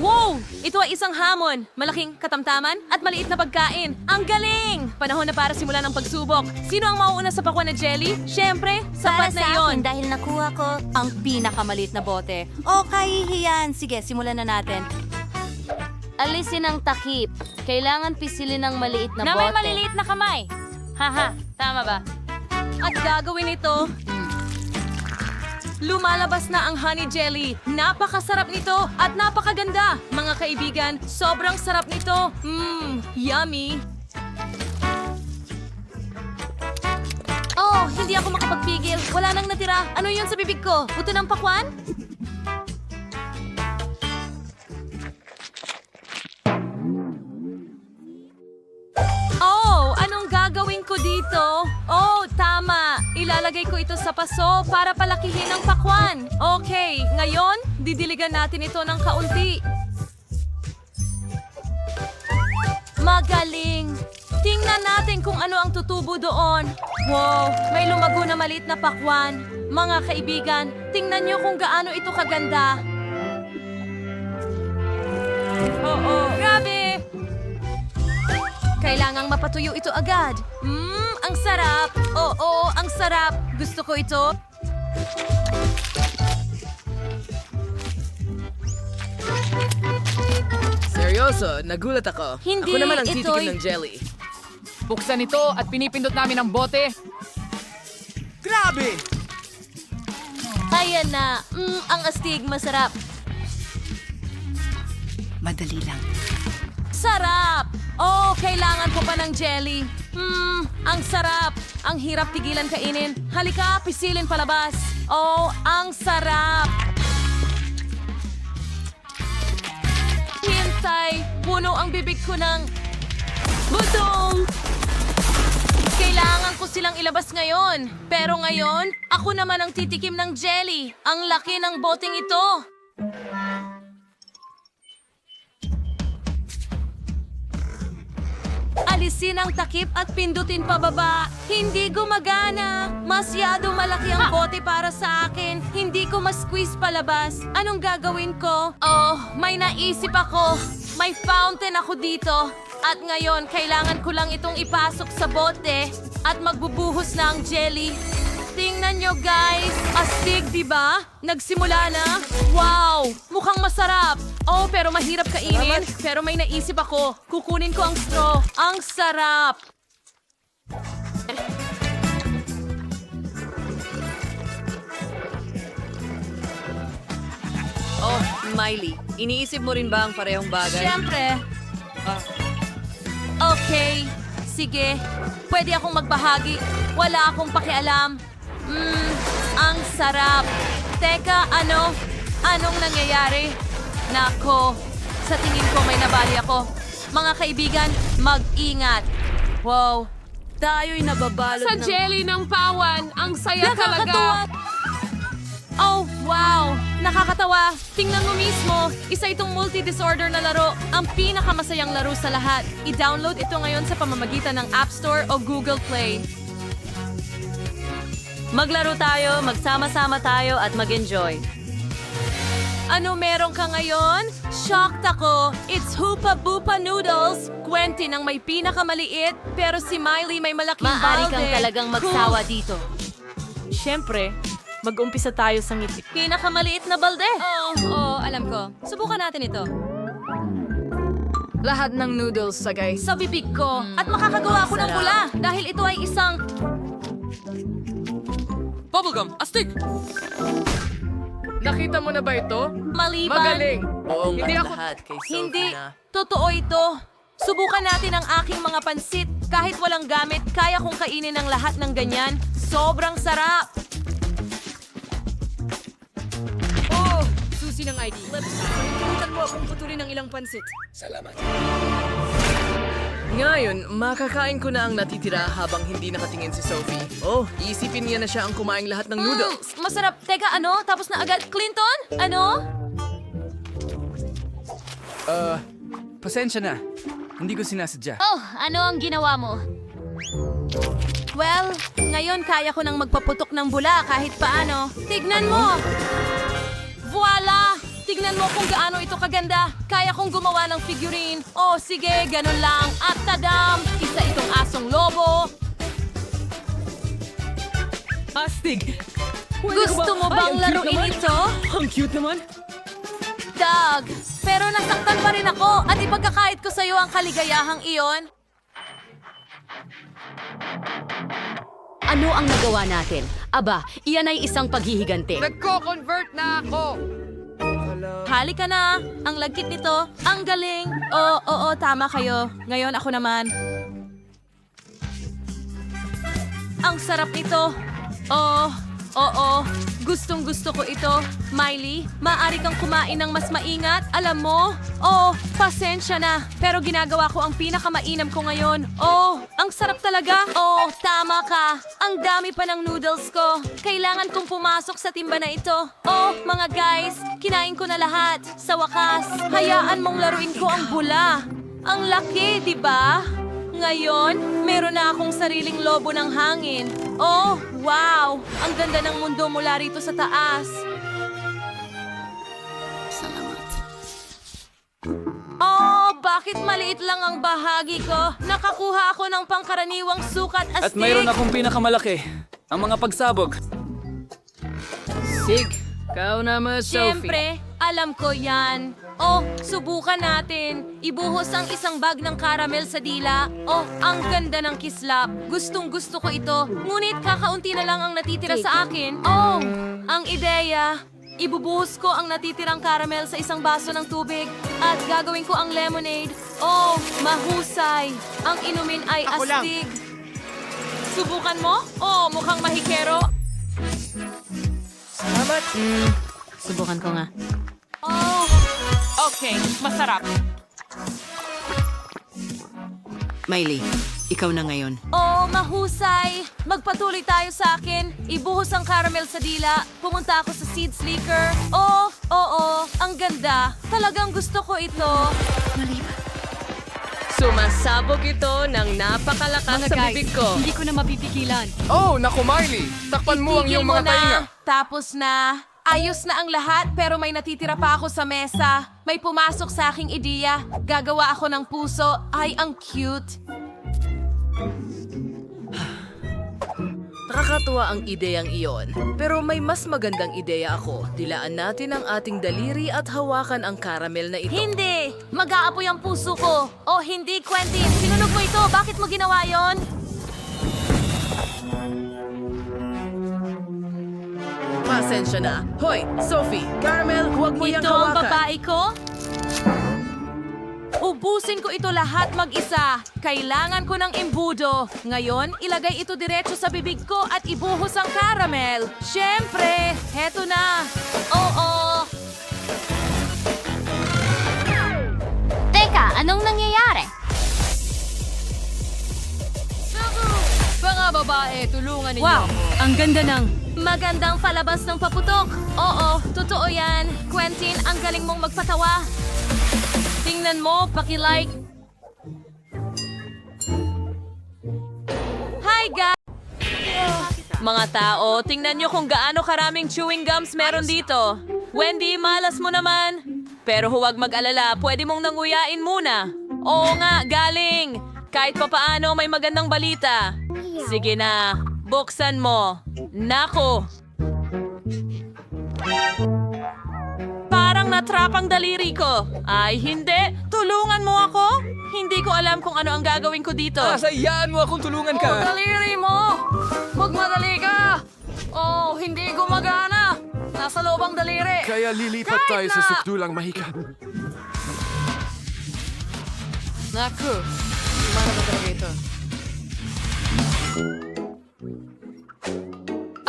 Wow! Ito ay isang hamon, malaking katamtaman at maliit na pagkain. Ang galing! Panahon na para simulan ang pagsubok. Sino ang mauuna sa pakwan na jelly? Siyempre, sapat Para na akin, dahil nakuha ko ang pinakamalit na bote. O, kahihiyan. Sige, simulan na natin. Alisin ang takip. Kailangan pisilin ng maliit na, Na bote. may maliliit na kamay. Haha, tama ba? At gagawin ito. Lumalabas na ang honey jelly. Napakasarap nito at napakaganda. Mga kaibigan, sobrang sarap nito. Mmm, yummy. Oh, hindi ako makapagpigil. Wala nang natira. Ano yun sa bibig ko? Buto ng pakwan? Oh, anong gagawin ko dito? Oh, tama. Ilalagay ko ito sa paso para palakihin ang pakwan. Okay, ngayon, didiligan natin ito ng kaunti. Magaling! Tingnan natin kung ano ang tutubo doon. Wow, may lumago na maliit na pakwan. Mga kaibigan, tingnan niyo kung gaano ito kaganda. Oo, grabe! Kailangang mapatuyo ito agad. Mmm, ang sarap. Oo, ang sarap. Gusto ko ito. Seryoso, nagulat ako. Hindi, ako naman ang ito'y- titikim ng jelly. Buksan ito at pinipindot namin ang bote. Grabe! Ayan na. Mmm, ang astig. Masarap. Madali lang. Sarap! Oh, kailangan ko pa ng jelly. Mmm, ang sarap. Ang hirap tigilan kainin. Halika, pisilin palabas. Oh, ang sarap. Hintay, puno ang bibig ko ng butong. Kailangan ko silang ilabas ngayon. Pero ngayon, ako naman ang titikim ng jelly. Ang laki ng boteng ito. Alisin ang takip at pindutin pababa. Hindi gumagana. Masyado malaki ang bote para sa akin. Hindi ko ma-squeeze palabas. Anong gagawin ko? Oh, may naisip ako. May fountain ako dito. At ngayon, kailangan ko lang itong ipasok sa bote at magbubuhos na ang jelly. Tingnan nyo guys, astig di ba? Nagsimula na? Wow! Mukhang masarap! Oh, pero mahirap kainin. Pero may naisip ako. Kukunin ko ang straw. Ang sarap! Oh, Miley, iniisip mo rin ba ang parehong bagay? Siyempre. Ah. Okay, sige. Pwede akong magbahagi. Wala akong pakialam. Mmm, ang sarap. Teka, ano? Anong nangyayari? Nako, sa tingin ko may nabali ako. Mga kaibigan, mag-ingat. Wow. Tayo'y nababalot Sa ng... jelly ng pawan, ang saya talaga. Oh, wow! Nakakatawa. Tingnan mo mismo, isa itong multi-disorder na laro. Ang pinakamasayang laro sa lahat. I-download ito ngayon sa pamamagitan ng App Store o Google Play. Maglaro tayo, magsama-sama tayo at mag-enjoy. Ano meron ka ngayon? Shocked ako! It's Hoopa Boopa Noodles! Kwenti ng may pinakamaliit, pero si Miley may malaking Maaari balde. kang talagang magsawa dito. Siyempre, mag-umpisa tayo sa ngiti. Pinakamaliit na balde. Oo, oh, alam ko. Subukan natin ito. Lahat ng noodles sa guys. sa bibig ko at makakagawa ko ng pula dahil ito ay isang Bubblegum, astig! Nakita mo na ba ito? maliban. Magaling! Oo Hindi ako... lahat kay Sophie Hindi. na. Totoo ito. Subukan natin ang aking mga pansit. Kahit walang gamit, kaya kong kainin ang lahat ng ganyan. Sobrang sarap. Oh, susi ng ID. Kalimutan mo akong putulin ng ilang pansit. Ngayon, makakain ko na ang natitira habang hindi nakatingin si Sophie. Oh, isipin niya na siya ang kumain lahat ng noodles. Mm, masarap. Teka, ano? Tapos na agad. Clinton? Ano? Uh, pasensya na. Hindi ko sinasadya. Oh, ano ang ginawa mo? Well, ngayon kaya ko nang magpaputok ng bula kahit paano. Tignan mo! Voila! Tignan mo kung gaano ito kaganda. Kaya kong gumawa ng figurine. Oh, sige, ganun lang. At tadam! Isa itong asong lobo. Astig! Gusto mo bang laruin ito? Ang cute naman! Doug, pero nasaktan pa rin ako at ipagkakait ko sa'yo ang kaligayahang iyon. Ano ang nagawa natin? Aba, iyan ay isang paghihigante. Nagko-convert na ako! Halika na! Ang lagkit nito, ang galing! Oo, oo, tama kayo. Ngayon ako naman. Ang sarap nito. Oo, oo. Gustong gusto ko ito. Miley, maaari kang kumain ng mas maingat. Alam mo? Oh, pasensya na. Pero ginagawa ko ang pinakamainam ko ngayon. Oh, ang sarap talaga. Oh, tama ka. Ang dami pa ng noodles ko. Kailangan kong pumasok sa timba na ito. Oh, mga guys, kinain ko na lahat. Sa wakas, hayaan mong laruin ko ang bula. Ang laki, di ba? Ngayon, meron na akong sariling lobo ng hangin. Oh, wow! Ang ganda ng mundo mula rito sa taas. Oh, bakit maliit lang ang bahagi ko? Nakakuha ako ng pangkaraniwang sukat At astig. mayroon akong pinakamalaki. Ang mga pagsabog. Sig, kau naman, Sophie. Siyempre, alam ko yan. Oh, subukan natin. Ibuhos ang isang bag ng caramel sa dila. Oh, ang ganda ng kislap. Gustong gusto ko ito. Ngunit kakaunti na lang ang natitira sa akin. Oh, ang ideya. Ibubuhos ko ang natitirang caramel sa isang baso ng tubig at gagawin ko ang lemonade. Oh, mahusay. Ang inumin ay astig. Subukan mo? Oh, mukhang mahikero. Salamat! Subukan ko nga. Oh, okay. Masarap. Miley, ikaw na ngayon. Oh, mahusay! Magpatuloy tayo sa akin. Ibuhos ang caramel sa dila. Pumunta ako sa seed slicker. Oh, oo, ang ganda. Talagang gusto ko ito. Sumasabog ito ng napakalakas sa bibig ko. Hindi ko na mapipigilan. Oh, naku Miley! Takpan mo ang Itigil iyong mo mga na. tainga. Tapos na. Ayos na ang lahat pero may natitira pa ako sa mesa. May pumasok sa aking ideya. Gagawa ako ng puso. Ay, ang cute. Nakakatuwa ang ideyang iyon. Pero may mas magandang ideya ako. Dilaan natin ang ating daliri at hawakan ang caramel na ito. Hindi! Mag-aapoy ang puso ko. Oh, hindi, Quentin. Sinunog mo ito. Bakit mo ginawa yon? Pasensya na. Hoy, Sophie, caramel, huwag mo yang Ito ang hawakan. babae ko? Ubusin ko ito lahat mag-isa. Kailangan ko ng imbudo. Ngayon, ilagay ito diretso sa bibig ko at ibuhos ang caramel. Siyempre, heto na. Oo. Teka, anong nangyayari? Mga babae, tulungan ninyo. Wow, Ang ganda ng... magandang palabas ng paputok. Oo, totoo yan. Quentin, ang galing mong magpatawa. Tingnan mo, paki-like. Hi, guys! Mga tao, tingnan nyo kung gaano karaming chewing gums meron dito. Wendy, malas mo naman. Pero huwag mag-alala, pwede mong nanguyain muna. Oo nga, galing. Kahit papaano may magandang balita. Sige na, buksan mo. Nako. Parang natrap ang daliri ko. Ay, hindi. Tulungan mo ako. Hindi ko alam kung ano ang gagawin ko dito. Asayaan mo akong tulungan Oh, ka. daliri mo! Magmadali ka! Oh, hindi gumagana! Nasa loob ang daliri! Kaya lilipat Kahit tayo sa na- sukdulang mahika. Naku, para ba talaga ito?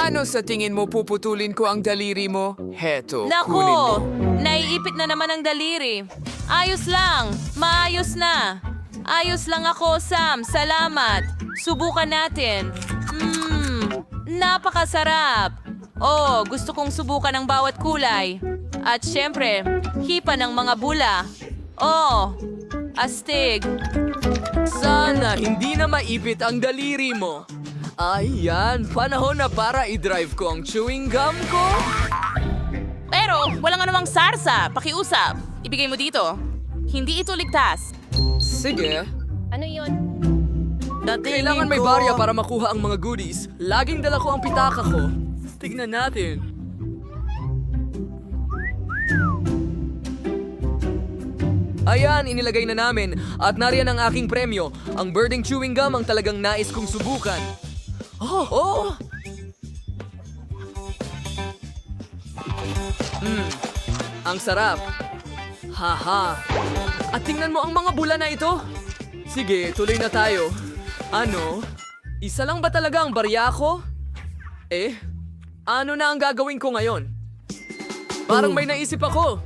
Ano sa tingin mo puputulin ko ang daliri mo? Heto, kunin mo. Nako! Naiipit na naman ang daliri. Ayos lang. Maayos na. Ayos lang ako, Sam. Salamat. Subukan natin. Mmm, napakasarap. Oh, gusto kong subukan ang bawat kulay. At syempre, hipa ng mga bula. Oh, astig. Sana hindi na maipit ang daliri mo. Ay, yan. Panahon na para i-drive ko ang chewing gum ko. Pero walang anumang sarsa. Pakiusap. Ibigay mo dito. Hindi ito ligtas. Sige. Ano yon? Kailangan may barya para makuha ang mga goodies. Laging dala ko ang pitaka ko. Tignan natin. Ayan, inilagay na namin. At nariyan ang aking premyo. Ang birding chewing gum ang talagang nais kong subukan. Oh, oh! Hmm, ang sarap. Haha. At tingnan mo ang mga bula na ito. Sige, tuloy na tayo. Ano? Isa lang ba talaga ang barya ko? Eh, ano na ang gagawin ko ngayon? Parang may naisip ako.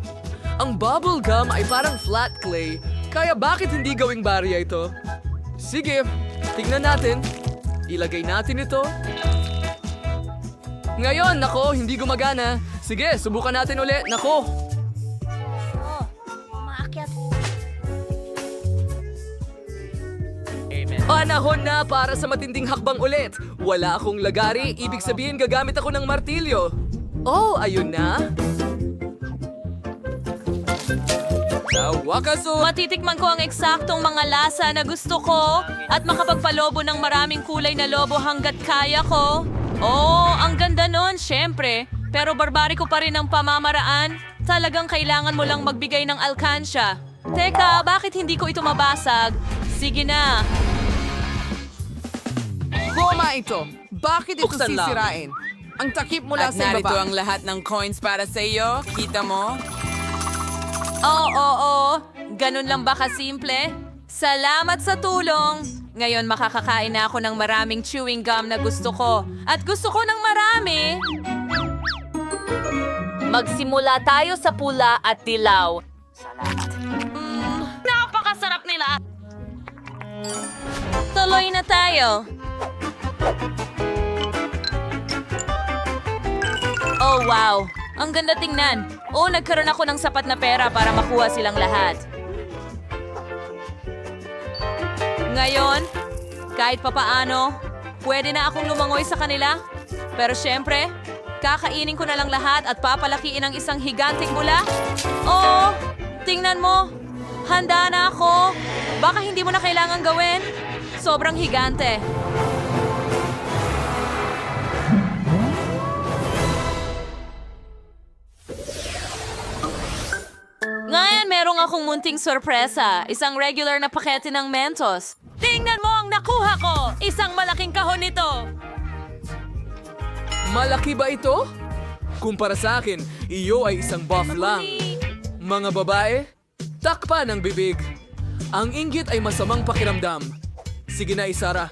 Ang bubble gum ay parang flat clay, kaya bakit hindi gawing barya ito? Sige, tingnan natin. Ilagay natin ito. Ngayon, nako, hindi gumagana. Sige, subukan natin ulit. Nako, Panahon na para sa matinding hakbang ulit. Wala akong lagari, ibig sabihin gagamit ako ng martilyo. Oh, ayun na. Sa wakas oh. Matitikman ko ang eksaktong mga lasa na gusto ko at makapagpalobo ng maraming kulay na lobo hanggat kaya ko. Oh, ang ganda nun, syempre. Pero barbari ko pa rin ang pamamaraan. Talagang kailangan mo lang magbigay ng alkansya. Teka, bakit hindi ko ito mabasag? Sige na. Goma ito. Bakit ito Buksan lang. sisirain? Ang takip mula At sa narito ibaba. ang lahat ng coins para sa iyo. Kita mo? Oo, oo. Ganun lang ba kasimple? Salamat sa tulong. Ngayon makakakain na ako ng maraming chewing gum na gusto ko. At gusto ko ng marami. Magsimula tayo sa pula at dilaw. Napakasarap nila. Tuloy na tayo. Oh, wow. Ang ganda tingnan. Oh, nagkaroon ako ng sapat na pera para makuha silang lahat. Ngayon, kahit papaano, pwede na akong lumangoy sa kanila. Pero syempre, kakainin ko na lang lahat at papalakiin ang isang higanting bula. Oh, tingnan mo. Handa na ako. Baka hindi mo na kailangan gawin. Sobrang higante. Merong akong munting sorpresa. Isang regular na pakete ng Mentos. Tingnan mo ang nakuha ko! Isang malaking kahon nito! Malaki ba ito? Kumpara sa akin, iyo ay isang buff lang. Mga babae, takpan ang bibig. Ang inggit ay masamang pakiramdam. Sige na, Isara.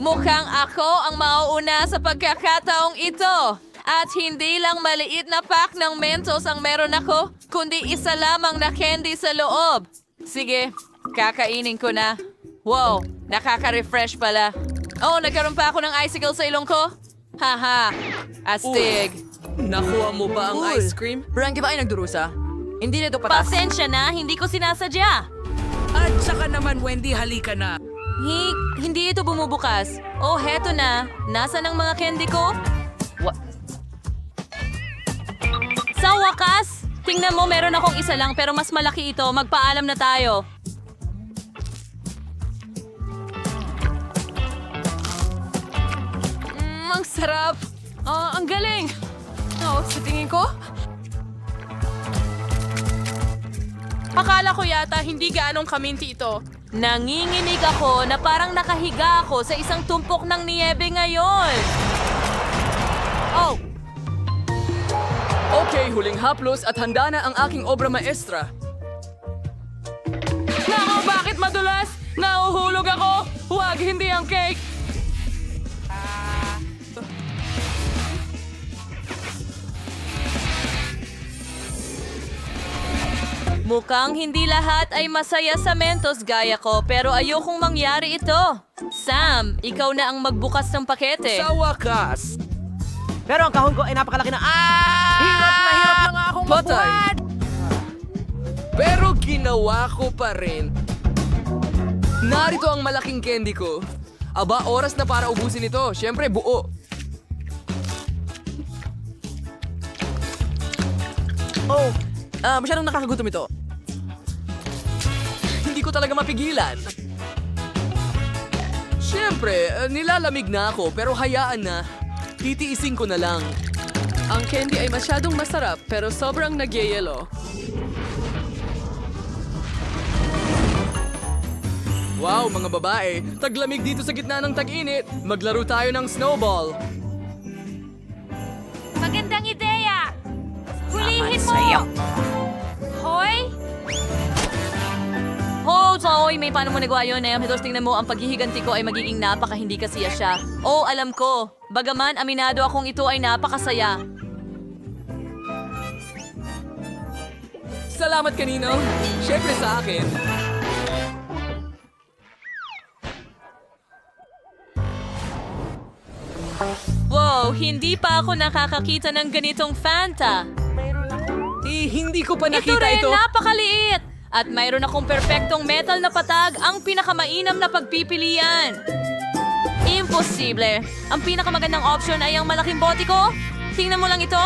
Mukhang ako ang mauuna sa pagkakataong ito. At hindi lang maliit na pack ng Mentos ang meron ako, kundi isa lamang na candy sa loob. Sige, kakainin ko na. Wow, nakaka-refresh pala. Oh, nagkaroon pa ako ng icicle sa ilong ko? Haha, astig. Nakuha mo ba ang ice cream? Frankie ba ay nagdurusa? Hindi nito patas. Pasensya na, hindi ko sinasadya. At saka naman, Wendy, halika na. Hi, hindi ito bumubukas. Oh, heto na. Nasaan ang mga candy ko? Sa wakas, tingnan mo meron akong isa lang pero mas malaki ito. Magpaalam na tayo. Mm, ang sarap. Ah, ang galing. Oh, sa tingin ko, Akala ko yata hindi gaanong kaminti ito. nanginginig ako na parang nakahiga ako sa isang tumpok ng niyebe ngayon. Okay, huling haplos at handa na ang aking obra maestra. Nako, bakit madulas? Nauhulog ako! Huwag, hindi ang cake! Mukhang hindi lahat ay masaya sa Mentos gaya ko pero ayokong mangyari ito. Sam, ikaw na ang magbukas ng pakete. Sa wakas, Pero ang kahon ko ay napakalaki na... Ah! Patay. mabuhat. pero ginawa ko pa rin. Narito ang malaking candy ko. Aba, oras na para ubusin ito. Siyempre, buo. Oh, ah, masyadong nakakagutom ito. Hindi ko talaga mapigilan. Siyempre, ah, nilalamig na ako pero hayaan na. Titiisin ko na lang. Ang candy ay masyadong masarap pero sobrang nagyayelo. Wow, mga babae, taglamig dito sa gitna ng tag-init. Maglaro tayo ng snowball. Magandang ideya! Hulihin mo! Hoy! Oh, Zoe, may paano mo nagawa yun eh. Hitos, tingnan mo, ang paghihiganti ko ay magiging napaka hindi kasiya siya. Oh, alam ko. Bagaman, aminado akong ito ay napakasaya. Salamat kanino. Siyempre sa akin. Wow, hindi pa ako nakakakita ng ganitong Fanta. Eh, hindi ko pa Ito nakita rin, ito. napakaliit! At mayroon akong perpektong metal na patag, ang pinakamainam na pagpipilian. Imposible. Ang pinakamagandang option ay ang malaking bote ko. Tingnan mo lang ito.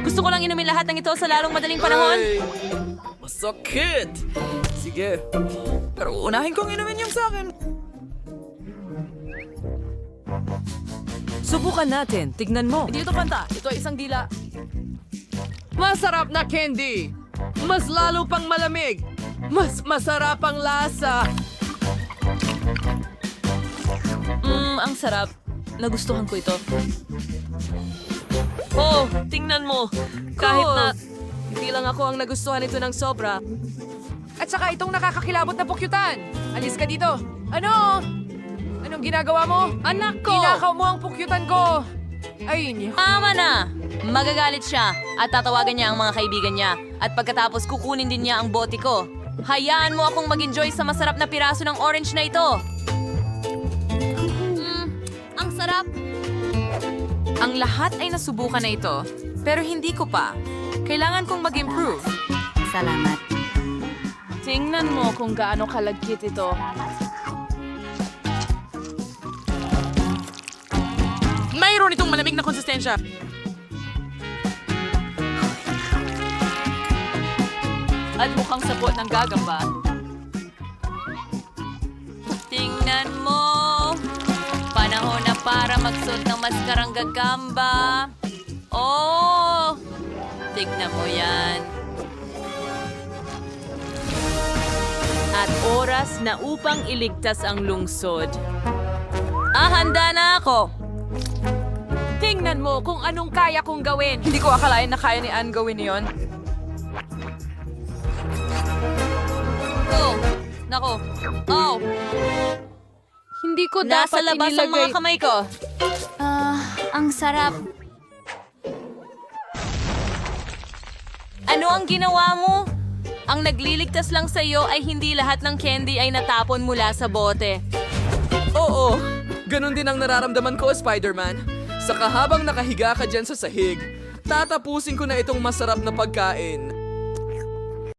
Gusto ko lang inumin lahat ng ito sa lalong madaling panahon. Ay, masakit. Sige. Pero unahin kong inumin yung sa akin. Subukan natin. Tignan mo. Hindi ito panta. Ito ay isang dila. Masarap na candy. Mas lalo pang malamig. Mas masarap ang lasa. Mmm, ang sarap. Nagustuhan ko ito. Oh, tingnan mo. Kahit na... Hindi lang ako ang nagustuhan nito ng sobra. At saka itong nakakakilabot na pukyutan. Alis ka dito. Ano? Anong ginagawa mo? Anak ko! Inakaw mo ang pukyutan ko. Ay, niyo. Tama na! Magagalit siya at tatawagan niya ang mga kaibigan niya. At pagkatapos kukunin din niya ang bote ko. Hayaan mo akong mag-enjoy sa masarap na piraso ng orange na ito. Ang sarap. Ang lahat ay nasubukan na ito. Pero hindi ko pa. Kailangan kong mag-improve. Salamat. Tingnan mo kung gaano kalagkit ito. Mayroon itong malamig na konsistensya. At mukhang sapot ng gagamba. Para magsuot ng maskarang gagamba. Oh! Tignan mo yan. At oras na upang iligtas ang lungsod. Ah, handa na ako! Tingnan mo kung anong kaya kong gawin. Hindi ko akalain na kaya ni Anne gawin yon. Oh! Nako! Oh! Hindi ko Nasa dapat labas ang mga kamay ko. Ah, ang sarap. Ano ang ginawa mo? Ang nagliligtas lang sa iyo ay hindi lahat ng candy ay natapon mula sa bote. Oo, ganun din ang nararamdaman ko, Spider-Man. Sa kahabang nakahiga ka dyan sa sahig, tatapusin ko na itong masarap na pagkain.